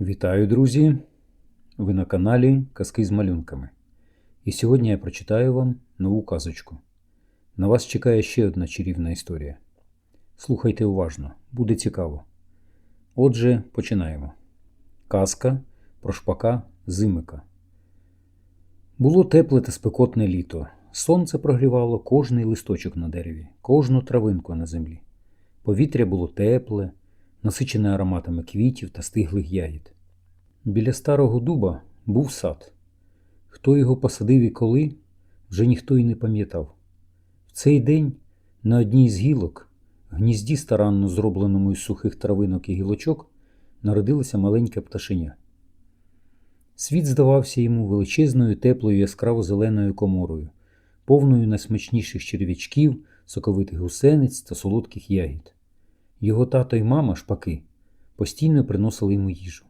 Вітаю, друзі! Ви на каналі Казки з малюнками. І сьогодні я прочитаю вам нову казочку. На вас чекає ще одна чарівна історія. Слухайте уважно, буде цікаво. Отже, починаємо. Казка про шпака Зимика. Було тепле та спекотне літо. Сонце прогрівало кожний листочок на дереві, кожну травинку на землі. Повітря було тепле, насичене ароматами квітів та стиглих ягід. Біля старого дуба був сад. Хто його посадив і коли, вже ніхто й не пам'ятав. В цей день на одній з гілок, гнізді старанно зробленому із сухих травинок і гілочок, народилося маленьке пташеня. Світ здавався йому величезною теплою яскраво зеленою коморою, повною найсмачніших черв'ячків, соковитих гусениць та солодких ягід. Його тато й мама, шпаки, постійно приносили йому їжу.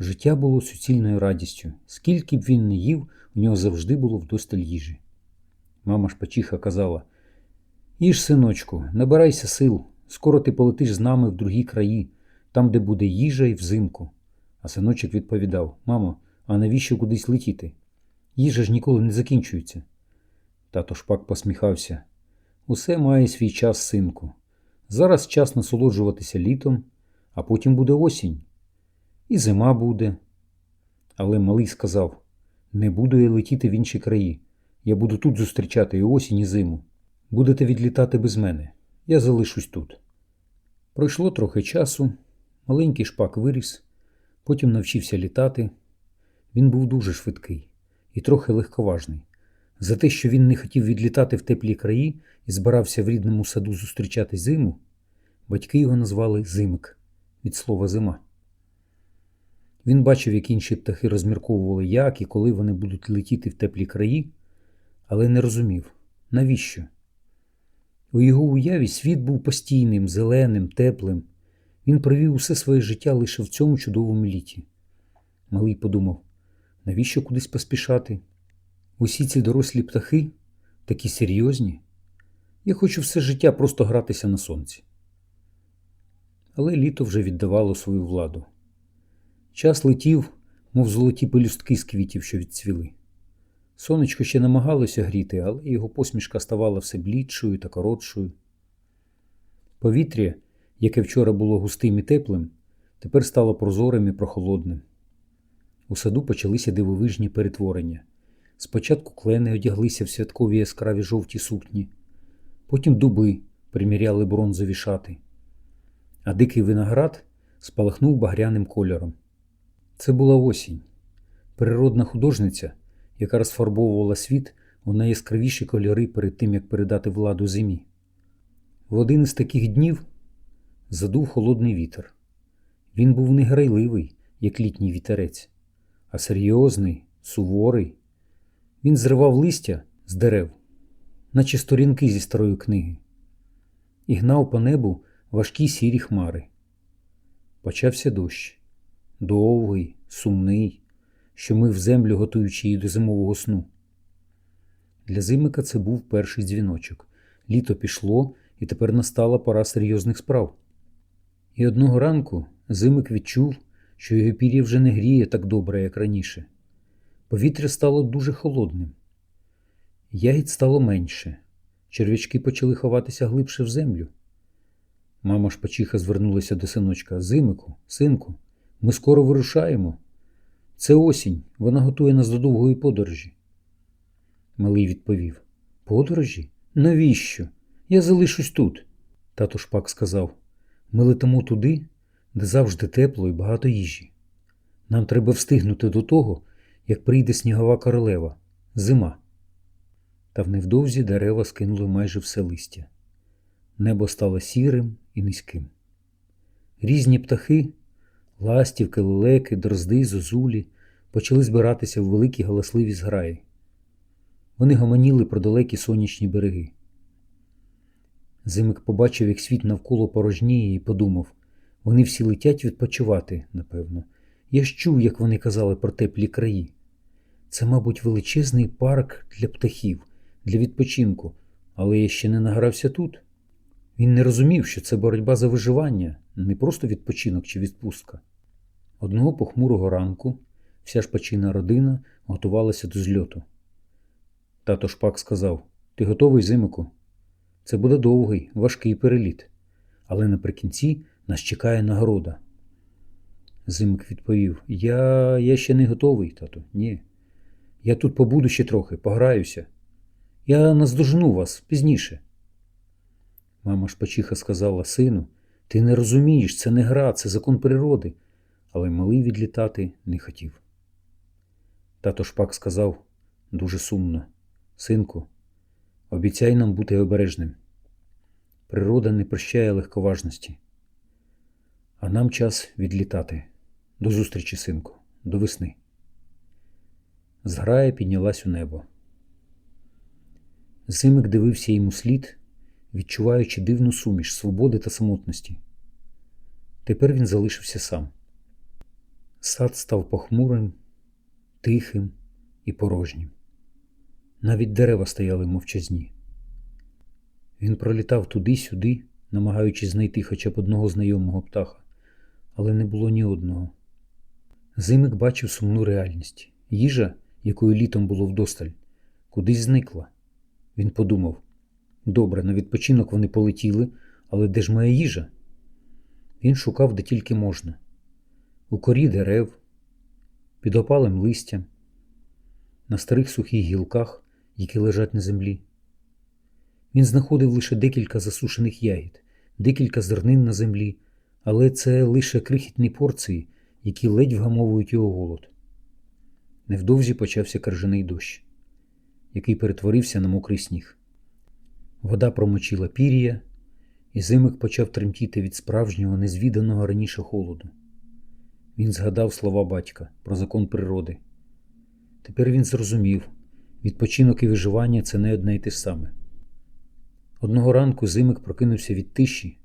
Життя було суцільною радістю. Скільки б він не їв, у нього завжди було вдосталь їжі. Мама шпачиха казала: Їж, синочку, набирайся сил, скоро ти полетиш з нами в другі краї, там, де буде їжа і взимку. А синочок відповідав: Мамо, а навіщо кудись летіти? Їжа ж ніколи не закінчується. Тато шпак посміхався. Усе має свій час, синку. Зараз час насолоджуватися літом, а потім буде осінь. І зима буде. Але малий сказав: Не буду я летіти в інші краї. Я буду тут зустрічати і осінь, і зиму. Будете відлітати без мене. Я залишусь тут. Пройшло трохи часу, маленький шпак виріс, потім навчився літати. Він був дуже швидкий і трохи легковажний. За те, що він не хотів відлітати в теплі краї і збирався в рідному саду зустрічати зиму, батьки його назвали Зимик від слова зима. Він бачив, як інші птахи розмірковували, як і коли вони будуть летіти в теплі краї, але не розумів, навіщо. У його уяві світ був постійним, зеленим, теплим. Він провів усе своє життя лише в цьому чудовому літі. Малий подумав, навіщо кудись поспішати? Усі ці дорослі птахи такі серйозні. Я хочу все життя просто гратися на сонці. Але літо вже віддавало свою владу. Час летів, мов золоті пелюстки з квітів, що відцвіли. Сонечко ще намагалося гріти, але його посмішка ставала все блідшою та коротшою. Повітря, яке вчора було густим і теплим, тепер стало прозорим і прохолодним. У саду почалися дивовижні перетворення. Спочатку клени одяглися в святкові яскраві жовті сукні, потім дуби приміряли бронзові шати, а дикий виноград спалахнув багряним кольором. Це була осінь, природна художниця, яка розфарбовувала світ у найяскравіші кольори перед тим, як передати владу зимі. В один із таких днів задув холодний вітер. Він був не грайливий, як літній вітерець, а серйозний, суворий. Він зривав листя з дерев, наче сторінки зі старої книги, і гнав по небу важкі сірі хмари. Почався дощ довгий, сумний, що мив землю, готуючи її до зимового сну. Для зимика це був перший дзвіночок. Літо пішло, і тепер настала пора серйозних справ. І одного ранку зимик відчув, що його пір'я вже не гріє так добре, як раніше. Повітря стало дуже холодним. Ягід стало менше, черв'ячки почали ховатися глибше в землю. Мама шпачиха звернулася до синочка Зимику, синку, ми скоро вирушаємо. Це осінь, вона готує нас до довгої подорожі. Малий відповів Подорожі? Навіщо? Я залишусь тут. Тато шпак сказав Ми летимо туди, де завжди тепло і багато їжі. Нам треба встигнути до того, як прийде снігова королева, зима. Та в невдовзі дерева скинули майже все листя. Небо стало сірим і низьким. Різні птахи Ластівки, лелеки, дрозди, зозулі почали збиратися в великі галасливі зграї. Вони гомоніли про далекі сонячні береги. Зимик побачив, як світ навколо порожніє, і подумав вони всі летять відпочивати, напевно. Я ж чув, як вони казали про теплі краї. Це, мабуть, величезний парк для птахів, для відпочинку, але я ще не награвся тут. Він не розумів, що це боротьба за виживання, не просто відпочинок чи відпустка. Одного похмурого ранку вся шпачина родина готувалася до зльоту. Тато шпак сказав: Ти готовий, зимику? Це буде довгий, важкий переліт, але наприкінці нас чекає нагорода. Зимик відповів: Я, я ще не готовий, тату. Ні. Я тут побуду ще трохи, пограюся. Я наздожну вас пізніше. Мама шпачиха сказала сину, ти не розумієш, це не гра, це закон природи. Але малий відлітати не хотів. Тато шпак сказав дуже сумно: Синку, обіцяй нам бути обережним. Природа не прощає легковажності. А нам час відлітати. До зустрічі, синку, до весни. Зграя піднялась у небо. Зимик дивився йому слід, відчуваючи дивну суміш свободи та самотності. Тепер він залишився сам. Сад став похмурим, тихим і порожнім. Навіть дерева стояли мовчазні. Він пролітав туди-сюди, намагаючись знайти хоча б одного знайомого птаха, але не було ні одного. Зимик бачив сумну реальність. Їжа, якою літом було вдосталь, кудись зникла. Він подумав: добре, на відпочинок вони полетіли, але де ж моя їжа? Він шукав де тільки можна у корі дерев, під опалим листям, на старих сухих гілках, які лежать на землі. Він знаходив лише декілька засушених ягід, декілька зернин на землі, але це лише крихітні порції, які ледь вгамовують його голод. Невдовзі почався крижаний дощ, який перетворився на мокрий сніг. Вода промочила пір'я, і зимик почав тремтіти від справжнього, незвіданого раніше холоду. Він згадав слова батька про закон природи. Тепер він зрозумів відпочинок і виживання це не одне й те саме. Одного ранку зимик прокинувся від тиші,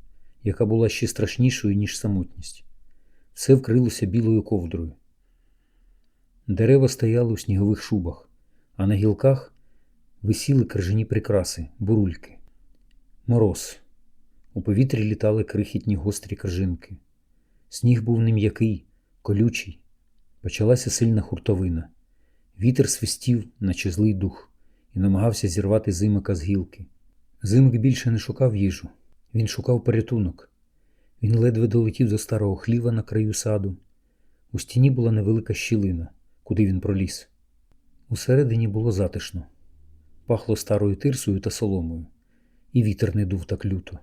яка була ще страшнішою, ніж самотність. Все вкрилося білою ковдрою. Дерева стояли у снігових шубах, а на гілках висіли крижані прикраси, бурульки. Мороз. У повітрі літали крихітні гострі крижинки. Сніг був не м'який, колючий. Почалася сильна хуртовина. Вітер свистів, наче злий дух, і намагався зірвати зимика з гілки. Зимик більше не шукав їжу, він шукав порятунок. Він ледве долетів до старого хліва на краю саду. У стіні була невелика щілина, куди він проліз. Усередині було затишно, пахло старою тирсою та соломою, і вітер не дув так люто.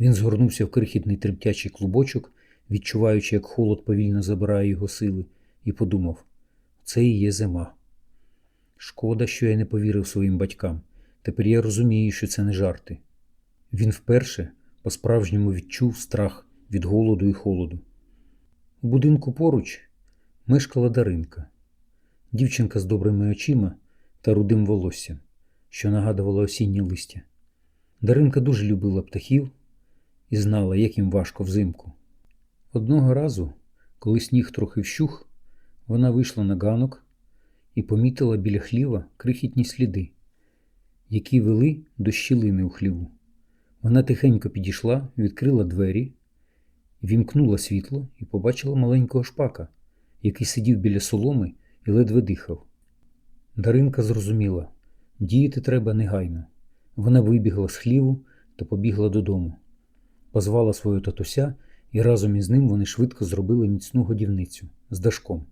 Він згорнувся в крихітний трептячий клубочок, відчуваючи, як холод повільно забирає його сили, і подумав: це і є зима. Шкода, що я не повірив своїм батькам. Тепер я розумію, що це не жарти. Він вперше по-справжньому відчув страх від голоду і холоду. У будинку поруч мешкала Даринка, дівчинка з добрими очима та рудим волоссям, що нагадувала осіннє листя. Даринка дуже любила птахів і знала, як їм важко взимку. Одного разу, коли сніг трохи вщух, вона вийшла на ганок і помітила біля хліва крихітні сліди, які вели до щілини у хліву. Вона тихенько підійшла, відкрила двері, вімкнула світло і побачила маленького шпака, який сидів біля соломи і ледве дихав. Даринка зрозуміла, діяти треба негайно. Вона вибігла з хліву та побігла додому, позвала свого татуся, і разом із ним вони швидко зробили міцну годівницю з дашком.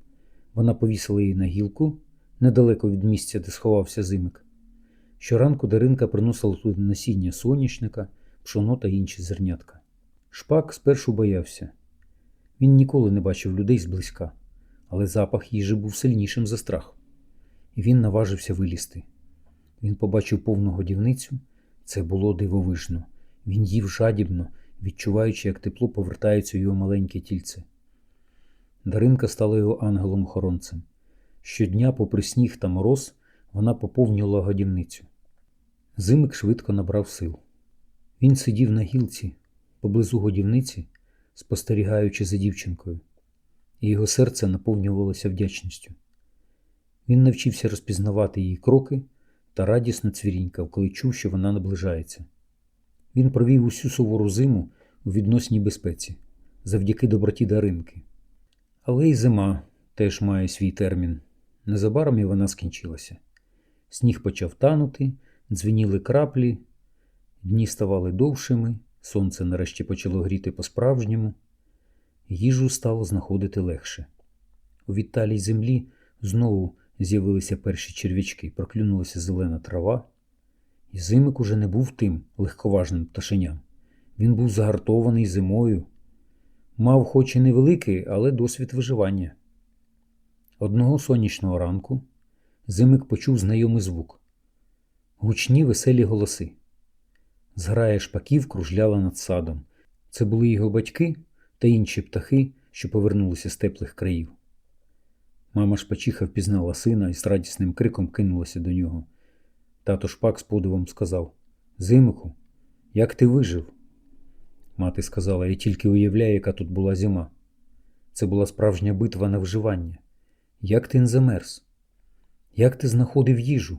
Вона повісила її на гілку недалеко від місця, де сховався зимик. Щоранку Даринка приносила туди насіння соняшника, пшоно та інші зернятка. Шпак спершу боявся. Він ніколи не бачив людей зблизька, але запах їжі був сильнішим за страх, він наважився вилізти. Він побачив повну годівницю, це було дивовижно. Він їв жадібно, відчуваючи, як тепло повертається його маленьке тільце. Даринка стала його ангелом-охоронцем. Щодня, попри сніг та мороз, вона поповнювала годівницю. Зимик швидко набрав сил. Він сидів на гілці поблизу годівниці, спостерігаючи за дівчинкою, і його серце наповнювалося вдячністю. Він навчився розпізнавати її кроки та радісно цвірінькав, коли чув, що вона наближається. Він провів усю сувору зиму у відносній безпеці завдяки доброті Даринки. Але й зима теж має свій термін. Незабаром і вона скінчилася. Сніг почав танути, дзвеніли краплі, дні ставали довшими, сонце нарешті почало гріти по-справжньому, їжу стало знаходити легше. У відталій землі знову з'явилися перші черв'ячки, проклюнулася зелена трава, і зимик уже не був тим легковажним пташеням. Він був загартований зимою, мав хоч і невеликий, але досвід виживання. Одного сонячного ранку зимик почув знайомий звук гучні веселі голоси. Зграя шпаків кружляла над садом. Це були його батьки та інші птахи, що повернулися з теплих країв. Мама шпачиха впізнала сина і з радісним криком кинулася до нього. Тато шпак з подивом сказав Зимику, як ти вижив? Мати сказала, я тільки уявляю, яка тут була зима. Це була справжня битва на вживання. Як ти не замерз? Як ти знаходив їжу?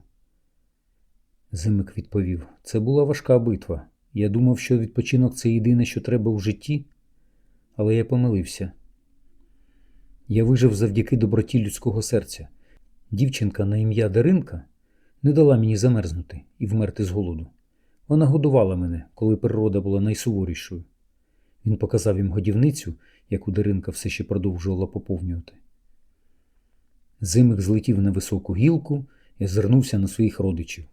Зимик відповів: Це була важка битва. Я думав, що відпочинок це єдине, що треба в житті, але я помилився. Я вижив завдяки доброті людського серця. Дівчинка на ім'я Даринка не дала мені замерзнути і вмерти з голоду. Вона годувала мене, коли природа була найсуворішою. Він показав їм годівницю, яку Даринка все ще продовжувала поповнювати. Зимик злетів на високу гілку і звернувся на своїх родичів.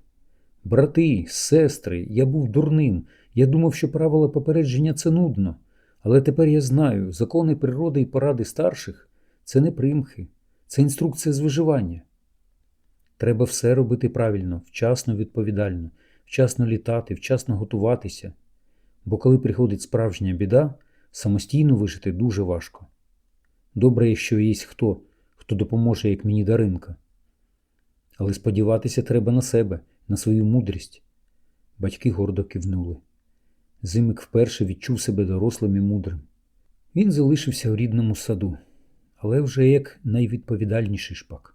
Брати, сестри, я був дурним. Я думав, що правила попередження це нудно. Але тепер я знаю, закони природи і поради старших це не примхи, це інструкція з виживання. Треба все робити правильно, вчасно, відповідально, вчасно літати, вчасно готуватися. Бо коли приходить справжня біда, самостійно вижити дуже важко. Добре, якщо є хто, хто допоможе, як мені Даринка. Але сподіватися треба на себе, на свою мудрість. Батьки гордо кивнули. Зимик вперше відчув себе дорослим і мудрим. Він залишився у рідному саду, але вже як найвідповідальніший шпак.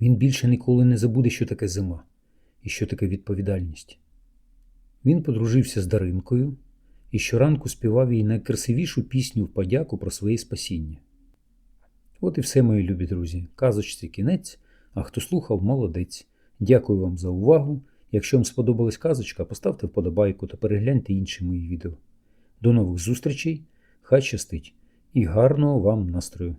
Він більше ніколи не забуде, що таке зима і що таке відповідальність. Він подружився з Даринкою і щоранку співав їй найкрасивішу пісню в подяку про своє спасіння. От і все, мої любі друзі. Казочці кінець, а хто слухав, молодець. Дякую вам за увагу. Якщо вам сподобалась казочка, поставте вподобайку та перегляньте інші мої відео. До нових зустрічей, хай щастить і гарного вам настрою!